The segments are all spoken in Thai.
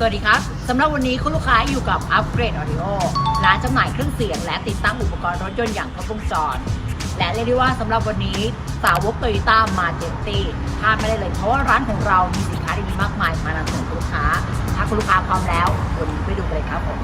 สวัสดีครับ สำหรับวันนี้คุณลูกค้าอยู่กับ Upgrade Audio ร้านจำหน่ายเครื่องเสียง และติดตั้งอุปกรณ์รถยนต์อย่างครบวงจร และเรียกได้ว่าสำหรับวันนี้สาวกโตโยต้ามาเจนตี้พลาดไม่ได้เลย เพราะว่าร้านของเรามีสินค้าดีๆมากมายมานำเสนอคุณลูกค้า ถ้าคุณลูกค้าพร้อมแล้ววันนี้ไปดูกันเลยครับผม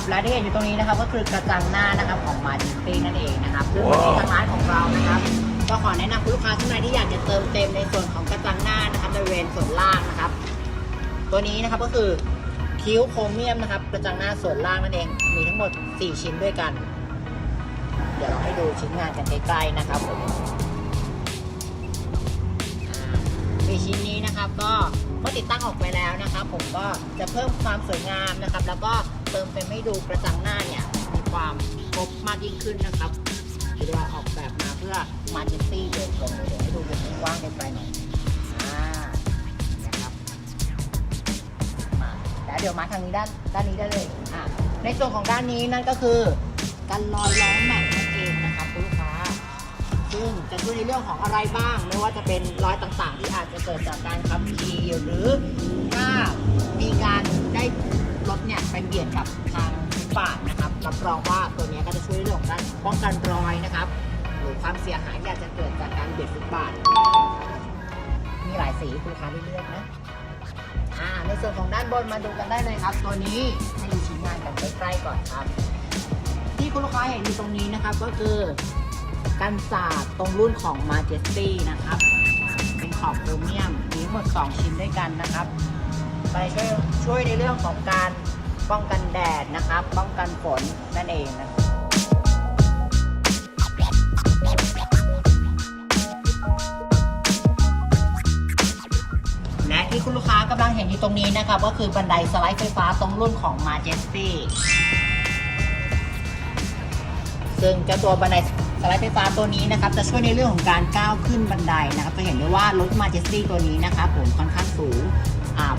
ครับและที่เห็นอยู่ตรงนี้นะครับก็คือกระจังหน้านะครับของมาจิตี้นั่นเองนะครับซึ่งวันนี้ทางร้านของเรานะครับก็ขอแนะนำคุณลูกค้าท่านใดที่อยากจะเติมเต็มในส่วนของกระจังหน้านะครับบริเวณส่วนล่างนะครับ ตัวนี้นะครับก็คือคิ้วโครเมียมนะครับกระจังหน้าส่วนล่างนั่นเองมีทั้งหมด 4 ชิ้นด้วยกัน เดี๋ยวเราให้ดูชิ้นงานกันใกล้ๆนะครับผมอ่าสี่ชิ้นนี้นะครับก็เมื่อติดตั้งออกไปแล้วนะครับ ผมก็จะเพิ่มความสวยงามนะครับ แล้วก็ เติมเต็มให้ดูกระจังหน้าเนี่ยมีความครบมากยิ่งขึ้นนะครับเรียว่าออกแบบมาเพื่อมาจนตี้โดยตรงเลยเดี๋ยวให้ดูวงกว้างไกลๆหน่อยอ่านะครับมาแล้วเดี๋ยวมาทางนี้ด้านด้านนี้ได้เลยอะในส่วนของด้านนี้นั่นก็คือการลอยล้อแม็กนั่นเองนะครับคุณลูกค้า ซึ่งจะช่วยในเรื่องของอะไรบ้าง ไม่ว่าจะเป็นรอยต่างๆ ที่อาจจะเกิดจากการขับขี่หรือถ้ามีการได้ รถเนี่ยไปเบียดกับทางฟุตบาทนะครับรับรองว่าตัวนี้ก็จะช่วยในเรื่องของการป้องกันรอยนะครับ หรือความเสียหายที่อาจจะเกิดจากการเบียดฟุตบาทมีหลายสีคุณลูกค้าได้เลือกนะอ่าในส่วนของด้านบนมาดูกันได้เลยครับ ตัวนี้ให้ดูชิ้นงานกันใกล้ๆก่อนครับ ที่คุณลูกค้าเห็นอยู่ตรงนี้นะครับ ก็คือกันศาสตร์ตรงรุ่นของ Majesty นะครับ เป็นขอบโครเมียมมีทั้งหมด 2 ชิ้นด้วยกันนะครับ ไปช่วยช่วยในเรื่องของการ ป้องกันแดดนะครับ ป้องกันฝนนั่นเองนะครับและที่คุณลูกค้ากำลังเห็นอยู่ตรงนี้นะครับ ก็คือบันไดสไลด์ไฟฟ้าตรงรุ่นของ Majesty ซึ่งเจ้าตัวบันไดสไลด์ไฟฟ้าตัวนี้นะครับจะช่วยในเรื่องของการก้าวขึ้นบันไดนะครับจะเห็นได้ว่ารถ Majesty ตัวนี้นะครับผมค่อนข้างสูง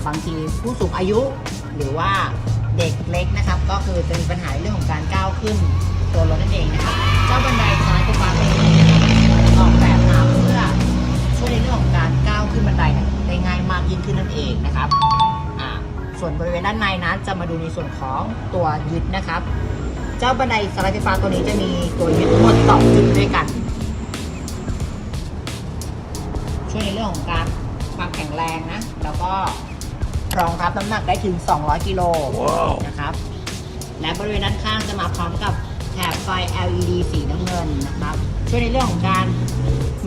บางทีผู้สูงอายุหรือว่า เด็กเล็กนะครับ ก็คือจะมีปัญหาเรื่องของการก้าวขึ้นตัวรถนั่นเองนะครับ เจ้าบันไดซ้าตัวนี้นะครับออกแบบมาเพื่อช่วยในเรื่องของการก้าวขึ้นบันไดได้ง่ายมากยิ่งขึ้นนั่นเองนะครับอ่าส่วนบริเวณด้านในนั้นจะมาดูในส่วนของตัวยึดนะครับ เจ้าบันไดสไลด์ไฟฟ้าตัวนี้จะมีตัวยึดทั้งหมดสองจุดด้วยกัน ช่วยในเรื่องของการความแข็งแรงนะ แล้วก็ รองรับน้ำหนักได้ถึง 200 กิโลนะครับ และบริเวณด้านข้างจะมาพร้อมกับแถบไฟ LED สีน้ำเงินนะครับ ช่วยในเรื่องของการ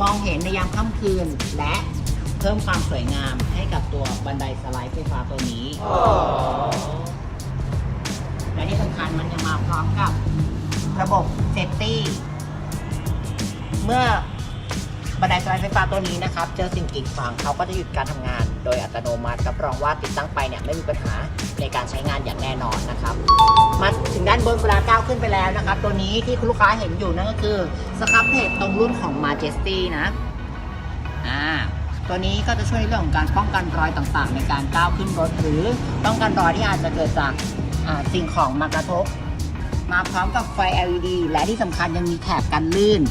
มองเห็นในยามค่ำคืน และเพิ่มความสวยงามให้กับตัวบันไดสไลด์ไฟฟ้าตัวนี้ และที่สำคัญมันยังมาพร้อมกับระบบเซฟตี้ เมื่อ บันไดสไลด์ไฟฟ้าตัวนี้นะครับ เจอสิ่งกีดขวางเขาก็จะหยุดการทำงาน โดยอัตโนมัติรับรองว่าติดตั้งไปเนี่ยไม่มีปัญหาในการใช้งานอย่างแน่นอนนะครับมาถึงด้านบนเวลาก้าวขึ้นไปแล้วนะครับ ตัวนี้ที่คุณลูกค้าเห็นอยู่นั่นก็คือสครับเพจตรงรุ่นของ Majesty นะอ่าตัวนี้ก็จะช่วยในเรื่องของการป้องกันรอยต่างๆ ในการก้าวขึ้นรถหรือป้องกันรอยที่อาจจะเกิดจากสิ่งของมากระทบ มาพร้อมกับไฟ LED และที่สำคัญยังมีแถบกันลื่น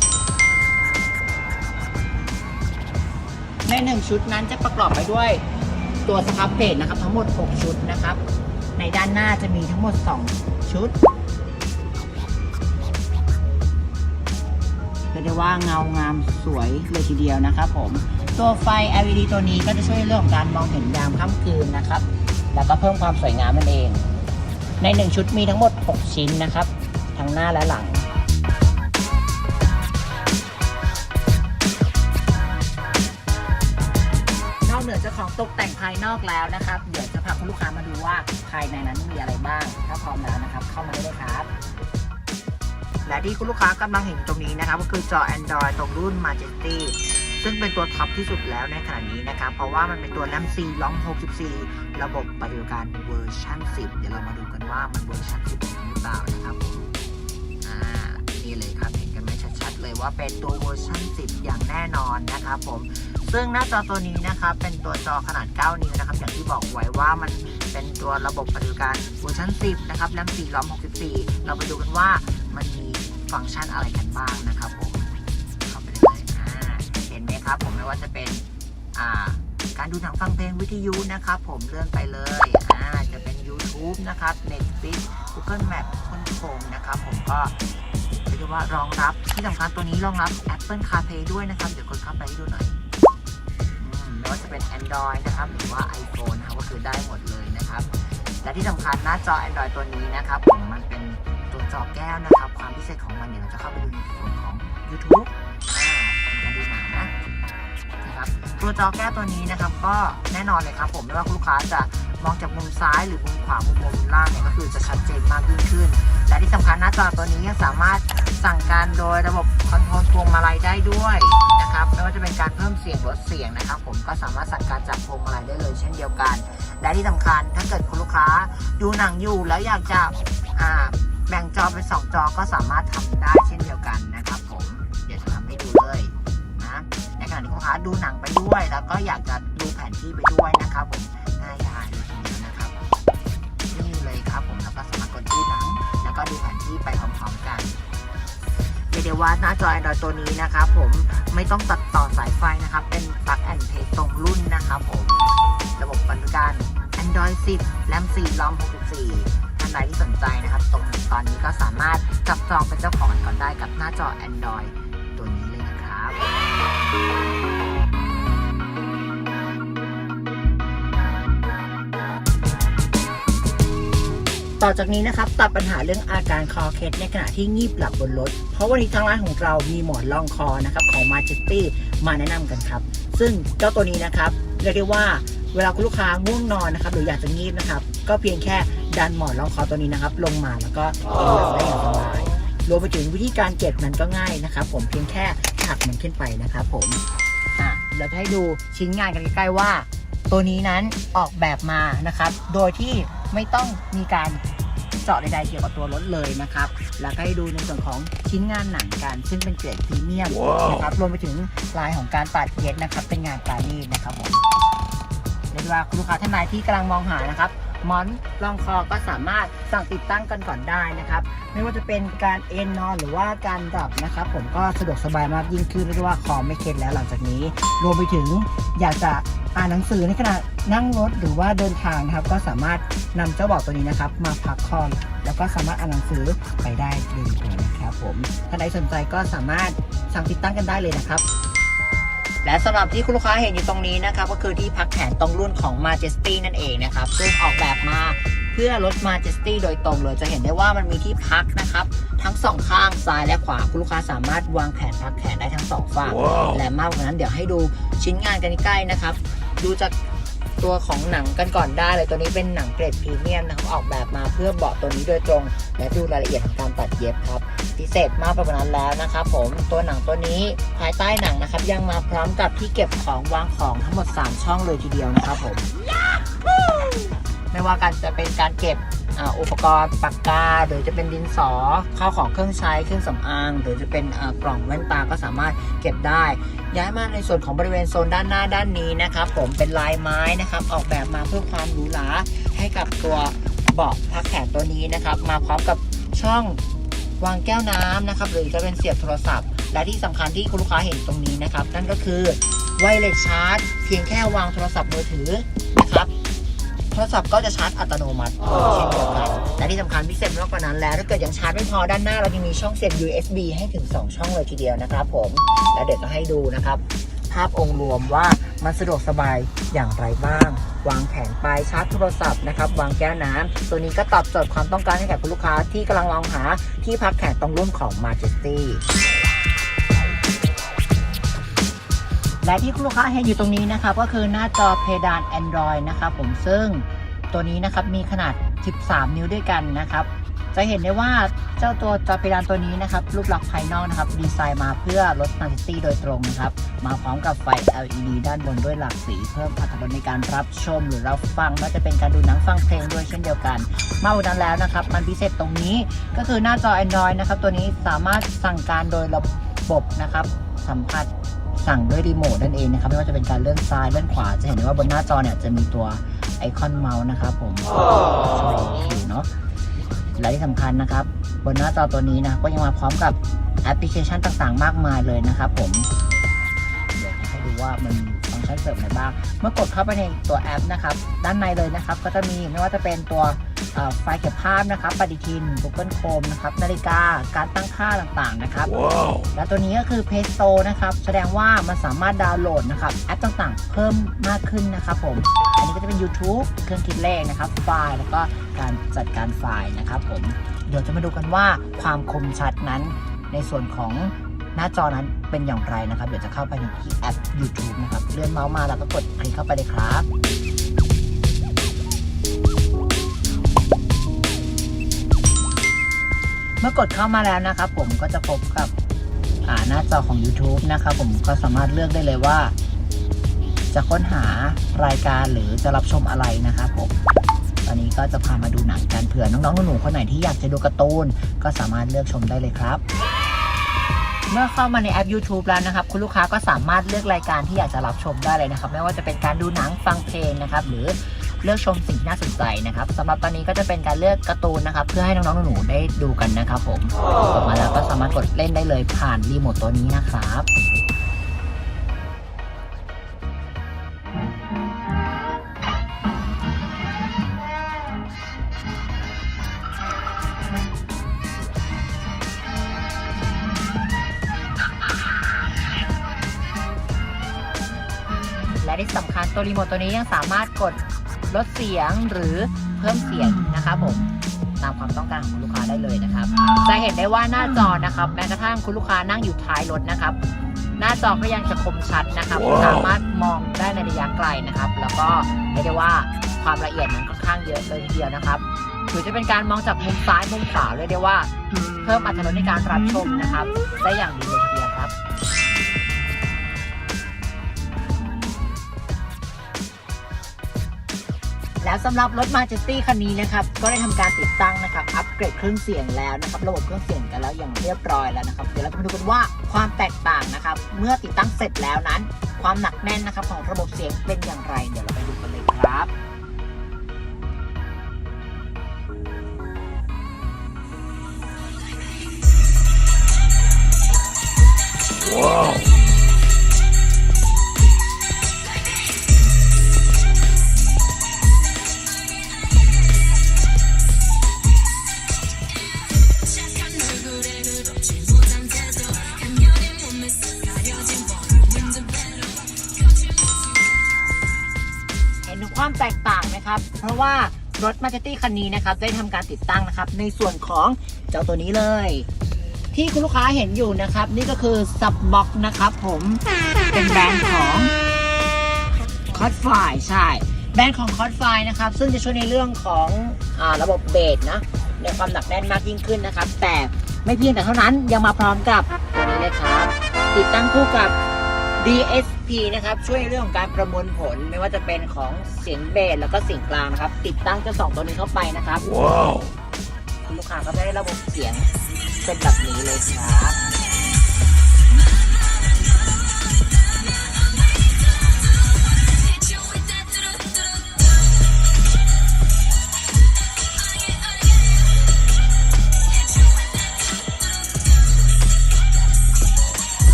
ในหนึ่งชุดนั้นจะประกอบไปด้วยตัวสครับเพจนะครับ ทั้งหมด 6 ชุดนะครับ ในด้านหน้าจะมีทั้งหมด 2 ชุดเรียกได้ว่าเงางามสวยเลยทีเดียวนะครับผม ตัวไฟ LED ตัวนี้ก็จะช่วยเรื่องของการมองเห็นยามค่ำคืนนะครับ แล้วก็เพิ่มความสวยงามนั่นเอง ใน 1 ชุดมีทั้งหมด 6 ชิ้นนะครับ ทั้งหน้าและหลัง ตกแต่งภายนอกแล้วนะครับ เดี๋ยวจะพาคุณลูกค้ามาดูว่าภายในนั้นมีอะไรบ้าง ถ้าพร้อมแล้วนะครับ เข้ามาได้เลยครับ และที่คุณลูกค้ากำลังเห็นตรงนี้นะครับ ก็คือจอ Android ตรงรุ่น Majesty ซึ่งเป็นตัวท็อปที่สุดแล้วในขณะนี้นะครับ เพราะว่ามันเป็นตัว RAM 4 ROM 64 ระบบปฏิบัติการเวอร์ชัน10 เดี๋ยวเรามาดูกันว่ามันเวอร์ชัน10หรือเปล่านะครับผมอ่านี่เลยครับเห็นกันไหมชัดๆเลยว่าเป็นตัวเวอร์ชัน10 อย่างแน่นอนนะครับผม ซึ่งหน้าจอตัวนี้นะครับ เป็นตัวจอขนาด 9 นิ้วนะครับ อย่างที่บอกไว้ว่ามันเป็นตัวระบบปฏิบัติการเวอร์ชัน10 นะครับ RAM 4 ROM 64 เราไปดูกันว่ามันมีฟังก์ชันอะไรกันบ้างนะครับผมเข้าไปเลยอ่าเห็นไหมครับผมไม่ว่าจะเป็นอ่าการดูหนังฟังเพลงวิทยุนะครับ ผมเลื่อนไปเลยอ่าจะเป็น YouTube นะครับ Netflix Google Map ค้นโคงนะครับ ผมก็เรียกว่ารองรับที่สำคัญตัวนี้รองรับ Apple CarPlay ด้วยนะครับ เดี๋ยวกดเข้าไปให้ดูหน่อย ไม่ว่าจะเป็น Android นะครับหรือว่า iPhone นะครับก็คือได้หมดเลยนะครับ และที่สำคัญหน้าจอ Android ตัวนี้นะครับผมมันเป็นตัวจอแก้วนะครับ ความพิเศษของมันเนี่ยเราจะเข้าไปดูในส่วนของ YouTube อ่ามาดูหนังนะนะครับตัวจอแก้วตัวนี้นะครับ ก็แน่นอนเลยครับ ผมไม่ว่าลูกค้าจะมองจากมุมซ้ายหรือมุมขวามุมบนมุมล่างเนี่ยก็คือจะชัดเจนมากยิ่งขึ้น และที่สำคัญหน้าจอตัวนี้ยังสามารถ สั่งการโดยระบบคอนโทรลพวงมาลัยได้ด้วยนะครับไม่ว่าจะเป็นการเพิ่มเสียงลดเสียงนะครับ ผมก็สามารถสั่งการจากพวงมาลัยได้เลย เช่นเดียวกัน และที่สำคัญถ้าเกิดคุณลูกค้าดูหนังอยู่แล้วอยากจะแบ่งจอเป็น2จอก็สามารถทำได้เช่นเดียวกันนะครับ ผมเดี๋ยวจะทำให้ดูเลยนะในขณะที่คุณลูกค้าดูหนังไปด้วย แล้วก็อยากจะดูแผนที่ไปด้วยนะครับผมง่ายดายเลยทีเดียวนะครับนี่เลยครับผมแล้วก็สามารถกดดูหนัง แล้วก็ดูแผนที่ไปพร้อมๆกัน เรียกได้ว่าหน้าจอ Android ตัวนี้นะครับผมไม่ต้องตัดต่อสายไฟนะครับ เป็น plug and play ตรงรุ่นนะครับผมระบบปฏิบัติการ Android 10 RAM 4 ROM 64ท่านใดที่สนใจนะครับ ตรงตอนนี้ก็สามารถจับจองเป็นเจ้าของก่อนได้กับหน้าจอ Android ตัวนี้เลยนะครับ ต่อจากนี้นะครับตัดปัญหาเรื่องอาการคอเคล็ดในขณะที่งีบหลับบนรถ เพราะวันนี้ทางร้านของเรามีหมอนรองคอนะครับของ Majesty มาแนะนำกันครับ ซึ่งเจ้าตัวนี้นะครับเรียกได้ว่าเวลาคุณลูกค้าง่วงนอนนะครับหรืออยากจะงีบนะครับ ก็เพียงแค่ดันหมอนรองคอตัวนี้นะครับ ลงมาแล้วก็เอนหลับได้อย่างสบายรวมไปถึงวิธีการเก็บมันก็ง่ายนะครับ ผมเพียงแค่ถักมันขึ้นไปนะครับผมอะเราจะให้ดูชิ้นงานกันใกล้ๆว่า ตัวนี้นั้นออกแบบมานะครับ โดยที่ ไม่ต้องมีการเจาะใดๆเกี่ยวกับตัวรถเลยนะครับ แล้วก็ให้ดูในส่วนของชิ้นงานหนังกัน ซึ่งเป็นเกรดพรีเมียมนะครับ รวมไปถึงลายของการปัดเย็ดนะครับ เป็นงานปราณีตนะครับผมเรียกว่าคุณลูกค้าท่านใดที่กำลังมองหานะครับ หมอนรองคอก็สามารถสั่งติดตั้งกันก่อนได้นะครับ ไม่ว่าจะเป็นการเอนนอนหรือว่าการหลับนะครับผมก็สะดวกสบายมากยิ่งขึ้นเรียกว่าคอไม่เคล็ดแล้วหลังจากนี้ รวมไปถึงอยากจะอ่านหนังสือในขณะนั่งรถหรือว่าเดินทางนะครับ ก็สามารถนำเจ้าเบอกตัวนี้นะครับ มาพักคอแล้วก็สามารถอ่านหนังสือไปได้เลยนะครับผมถ้าใดสนใจก็สามารถสั่งติดตั้งกันได้เลยนะครับ และสำหรับที่คุณลูกค้าเห็นอยู่ตรงนี้นะครับก็คือที่พักแขนตรงรุ่นของ Majesty นั่นเองนะครับ ซึ่งออกแบบมาเพื่อรถ Majesty โดยตรงเลยจะเห็นได้ว่ามันมีที่พักนะครับ ทั้งสองข้างซ้ายและขวาคุณลูกค้าสามารถวางแขนพักแขนได้ทั้งสองฝั่งและมากกว่านั้นเดี๋ยวให้ดูชิ้นงานกันใกล้ๆนะครับ ดูจากตัวของหนังกันก่อนได้เลยตัวนี้เป็นหนังเกรดพรีเมียมนะครับออกแบบมาเพื่อเบาะตัวนี้โดยตรง และดูรายละเอียดของการตัดเย็บครับ พิเศษมากไปกว่านั้นแล้วนะครับผมตัวหนังตัวนี้ภายใต้หนังนะครับ ยังมาพร้อมกับที่เก็บของวางของทั้งหมด 3 ช่องเลยทีเดียวนะครับผมไม่ว่ากันจะเป็นการเก็บอุปกรณ์ปากกาหรือจะเป็นดินสอข้าวของเครื่องใช้เครื่องสำอาง หรือจะเป็นกล่องแว่นตาก็สามารถเก็บได้ ย้ายมาในส่วนของบริเวณโซนด้านหน้าด้านนี้นะครับ ผมเป็นลายไม้นะครับ ออกแบบมาเพื่อความหรูหราให้กับตัวเบาะพักแขนตัวนี้นะครับ มาพร้อมกับช่อง วางแก้วน้ำนะครับ หรือจะเป็นเสียบโทรศัพท์ และที่สำคัญที่คุณลูกค้าเห็นตรงนี้นะครับ นั่นก็คือไวเลสชาร์จเพียงแค่วางโทรศัพท์มือถือนะครับโทรศัพท์ก็จะชาร์จอัตโนมัติเช่นเดียวกันและที่สำคัญพิเศษมากกว่านั้นแล้วถ้าเกิดยังชาร์จไม่พอด้านหน้าเรายังมีช่องเสียบ USB ให้ถึง 2 ช่องเลยทีเดียวนะครับผมแล้วเดี๋ยวจะให้ดูนะครับ ภาพองค์รวมว่ามันสะดวกสบายอย่างไรบ้าง วางแผนไปชาร์จโทรศัพท์นะครับวางแก้วน้ำตัวนี้ก็ตอบโจทย์ความต้องการให้กับคุณลูกค้าที่กำลังลองหาที่พักแขกต้องรุ่มของ Majesty และที่คุณลูกค้าเห็นอยู่ตรงนี้นะครับก็คือหน้าจอเพดาน Android นะครับผมซึ่งตัวนี้นะครับมีขนาด 13 นิ้วด้วยกันนะครับ จะเห็นได้ว่าเจ้าตัวจอเพดานตัวนี้นะครับรูปลักษณ์ภายนอกนะครับดีไซน์มาเพื่อลด Smart City โดยตรงนะครับมาพร้อมกับไฟ LED ด้านบนด้วยหลากสีเพิ่มอรรถรสในการรับชมหรือรับฟังไม่ว่าจะเป็นการดูหนังฟังเพลงด้วยเช่นเดียวกันมากกว่านั้นแล้วนะครับ มันพิเศษตรงนี้ก็คือหน้าจอ Android นะครับตัวนี้สามารถสั่งการโดยระบบนะครับสัมผัสสั่งด้วยรีโมทนั่นเองนะครับไม่ว่าจะเป็นการเลื่อนซ้ายเลื่อนขวา จะเห็นได้ว่าบนหน้าจอเนี่ยจะมีตัวไอคอนเมาส์นะครับผมช่วยคิวเนาะ และที่สำคัญนะครับบนหน้าจอตัวนี้นะก็ยังมาพร้อมกับแอปพลิเคชันต่างๆ มากมายเลยนะครับผมเดี๋ยวให้ดูว่ามันฟังก์ชันเสริมอะไรบ้าง เมื่อกดเข้าไปในตัวแอปนะครับ ด้านในเลยนะครับ ก็จะมีไม่ว่าจะเป็นตัว ไฟล์เก็บภาพนะครับ ปฏิทิน Google Chrome นะครับ นาฬิกา การตั้งค่าต่างๆ นะครับและตัวนี้ก็คือ Play Store นะครับ แสดงว่ามันสามารถดาวน์โหลดนะครับ แอปต่างๆ เพิ่มมากขึ้นนะครับผม อันนี้ก็จะเป็น YouTube เครื่องคิดเลขนะครับ ไฟล์ แล้วก็การจัดการไฟล์นะครับผม เดี๋ยวจะมาดูกันว่าความคมชัดนั้น ในส่วนของหน้าจอนั้นเป็นอย่างไรนะครับ เดี๋ยวจะเข้าไปในที่แอป YouTube นะครับ เลื่อนเมาส์มาแล้วก็กดคลิกเข้าไปเลยครับ มื่อกดเข้ามาแล้วนะครับผมก็จะพบกับหน้าจอของ YouTube นะครับผมก็สามารถเลือกได้เลยว่า จะค้นหารายการหรือจะรับชมอะไรนะครับผมตอนนี้ก็จะพามาดูหนังกันเผื่อน้องๆหนูๆคนไหนที่อยากจะดูการ์ตูนก็สามารถเลือกชมได้เลยครับ เมื่อเข้ามาในแอป YouTube แล้วนะครับ คุณลูกค้าก็สามารถเลือกรายการที่อยากจะรับชมได้เลยนะครับ ไม่ว่าจะเป็นการดูหนังฟังเพลงนะครับ หรือ เลือกชมสิ่งน่าสนใจนะครับสำหรับตอนนี้ก็จะเป็นการเลือกการ์ตูนนะครับ เพื่อให้น้องๆหนูๆได้ดูกันนะครับผมกดมาแล้วก็สามารถกดเล่นได้เลยผ่านรีโมทตัวนี้นะครับและที่สำคัญตัวรีโมทตัวนี้ยังสามารถกด ลดเสียงหรือเพิ่มเสียงนะครับผมตามความต้องการของคุณลูกค้าได้เลยนะครับ จะเห็นได้ว่าหน้าจอนะครับแม้กระทั่งคุณลูกค้านั่งอยู่ท้ายรถนะครับ หน้าจอก็ยังจะคมชัดนะครับว้าวสามารถมองได้ในระยะไกลนะครับ แล้วก็เรียกได้ว่าความละเอียดมันค่อนข้างเยอะเลยทีเดียวนะครับหรือจะเป็นการมองจากมุมซ้ายมุมขวาเลยได้ว่า เพิ่มอรรถรสในการรับชมนะครับ ได้อย่างดีเลย แล้วสำหรับรถ Majesty คันนี้นะครับก็ได้ทำการติดตั้งนะครับอัปเกรดเครื่องเสียงแล้วนะครับระบบเครื่องเสียงกันแล้วอย่างเรียบร้อยแล้วนะครับเดี๋ยวเราจะมาดูกันว่าความแตกต่างนะครับเมื่อติดตั้งเสร็จแล้วนั้น ความหนักแน่นนะครับของระบบเสียงเป็นอย่างไรเดี๋ยวเราไปดูกันเลยครับ Wow. เห็ ความแตกต่างไหมครับ เพราะว่ารถ Majesty คันนี้นะครับได้ทำการติดตั้งนะครับ ในส่วนของเจ้าตัวนี้เลย ที่คุณลูกค้าเห็นอยู่นะครับ นี่ก็คือ Sub Box นะครับ ผมเป็นแบรนด์ของ c o t f i ใช่ แบรนด์ของ c o t f i นะครับ ซึ่งจะช่วยในเรื่องของอระบบเบสนะในความหนักแน่นมากยิ่งขึ้นนะครับ แต่ไม่เพียงแต่เท่านั้นยังมาพร้อมกับตัวนี้เลยครับ ติดตั้งคู่กับ DSP นะครับช่วยในเรื่องของการประมวลผลไม่ว่าจะเป็นของเสียงเบสแล้วก็เสียงกลางนะครับ ติดตั้งเจ้าสองตัวนี้เข้าไปนะครับ Wow. คุณลูกค้าก็ได้ระบบเสียงเป็นแบบนี้เลยครับ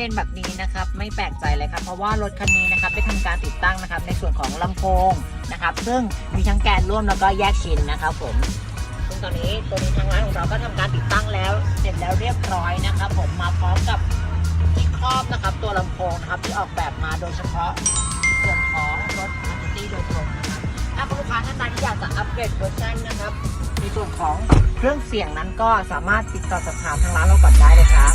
จนแบบนี้นะครับไม่แปลกใจเลยครับเพราะว่ารถคันนี้นะครับได้ทำการติดตั้งนะครับในส่วนของลำโพงนะครับ ซึ่งมีทั้งแกนร่วมแล้วก็แยกชิ้นนะครับผมซึ่งตอนนี้ตัวนี้ทางร้านของเราก็ทำการติดตั้งแล้ว เสร็จแล้วเรียบร้อยนะครับ ผมมาพร้อมกับที่ครอบนะครับ ตัวลำโพงนะครับที่ออกแบบมาโดยเฉพาะส่วนของรถ Majesty โดยตรงนะครับถ้าลูกค้าท่านใดที่อยากจะอัปเกรดเวอร์ชันนะครับในส่วนของเครื่องเสียงนั้นก็สามารถติดต่อสอบถามทางร้านเราก่อนได้เลยครับ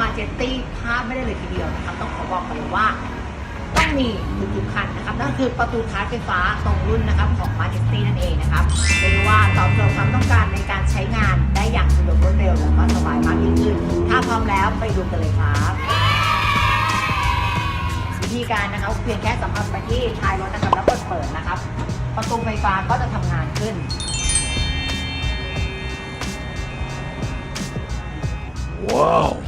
มาเจตตี้พลาดไม่ได้เลยทีเดียวนะครับต้องขอบอกกันเลยว่า ต้องมีทุกๆคันนะครับนั่นคือประตูท้ายไฟฟ้าตรงรุ่นนะครับของมาเจตตี้นั่นเองนะครับเรียกว่าตอบโจทย์ความต้องการในการใช้งานได้อย่างสะดวกรวดเร็วและก็สบายมากยิ่งขึ้น ถ้าพร้อมแล้วไปดูกันเลยครับวิธีการนะครับเพียงแค่สัมผัสไปที่ท้ายรถนะครับแล้วกดเปิดนะครับ ประตูไฟฟ้าก็จะทำงานขึ้น Wow. ไป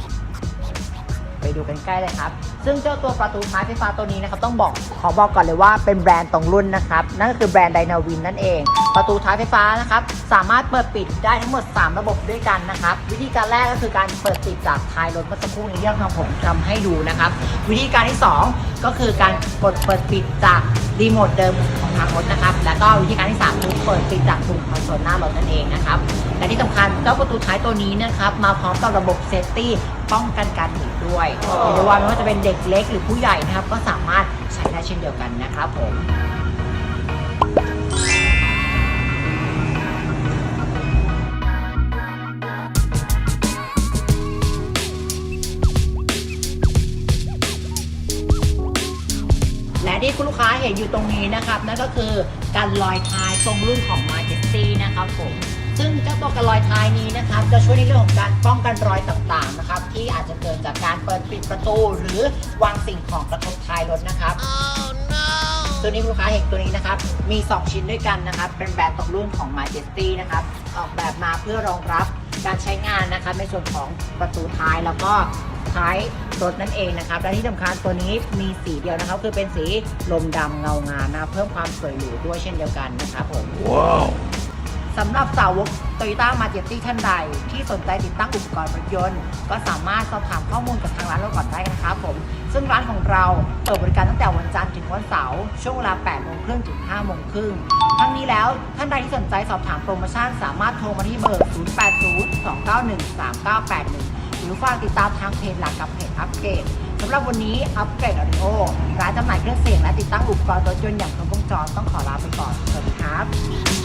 ดูกันใกล้เลยครับ ซึ่งเจ้าตัวประตูท้ายไฟฟ้าตัวนี้นะครับต้องบอกขอบอกก่อนเลยว่าเป็นแบรนด์ตรงรุ่นนะครับนั่นก็คือแบรนด์ไดนาวินนั่นเอง ประตูท้ายไฟฟ้านะครับสามารถเปิดปิดได้ทั้งหมด 3 ระบบด้วยกันนะครับวิธีการแรกก็คือการเปิดปิดจากท้ายรถเมื่อสักครู่นี้ที่เราทำผมทำให้ดูนะครับวิธีการที่ 2 ก็คือการกดเปิดปิดจากรีโมทเดิมของทางรถนะครับแล้วก็วิธีการที่3คือเปิดปิดจากปุ่มคอนโซลหน้ารถนั่นเองนะครับ และที่สำคัญเจ้าประตูท้ายตัวนี้นะครับ มาพร้อมกับระบบเซฟตี้ป้องกันการหนีบด้วยเรียกว่าไม่ว่าจะเป็นเด็กเล็กหรือผู้ใหญ่นะครับ ก็สามารถใช้ได้เช่นเดียวกันนะครับผมและที่คุณลูกค้าเห็นอยู่ตรงนี้นะครับนั่นก็คือการลอยท้ายทรงรุ่นของ Majesty นะครับผม ซึ่งเจ้าตัวการลอยท้ายนี้นะครับจะช่วยในเรื่องของการป้องกันรอยต่างๆนะครับที่อาจจะเกิดจากการเปิดปิดประตูหรือวางสิ่งของกระทบท้ายรถนะครับ ตัวนี้ลูกค้าเห็นตัวนี้นะครับ มี 2 ชิ้นด้วยกันนะครับ เป็นแบบตกรุ่นของ Majesty นะครับออกแบบมาเพื่อรองรับการใช้งานนะครับในส่วนของประตูท้ายแล้วก็ท้ายรถนั่นเองนะครับ และที่สำคัญตัวนี้มีสีเดียวนะครับ คือเป็นสีลมดำเงางามนะเพิ่มความสวยหรูด้วยเช่นเดียวกันนะครับผม Wow. สำหรับสาวก Toyota m a j e s t y ท่านใด ที่สนใจติดตั้งอุปกรณ์รถยนต์ ก็สามารถสอบถามข้อมูลกับทางร้านเราก่อนได้นะครับผม ซึ่งร้านของเราเปิดบริการตั้งแต่วันจันทร์ถึงวันเสาร์ช่วงเวลา8โมงครึ่งถึง5โมงครึ่งทั้งนี้แล้วท่านใดที่สนใจสอบถามโปรโมชั่น สามารถโทรมาที่เบอร์ 0802913981 หรือฝากติดตามทางเพจหลักกับเพจอัปเกรดสำหรับวันนี้อัปเกรดออดิโอร้านจำหน่ายเครื่องเสียงและติดตั้งอุปกรณ์รถยนต์อย่างครบวงจรต้องขอลาไปก่อนสวัสดีครับ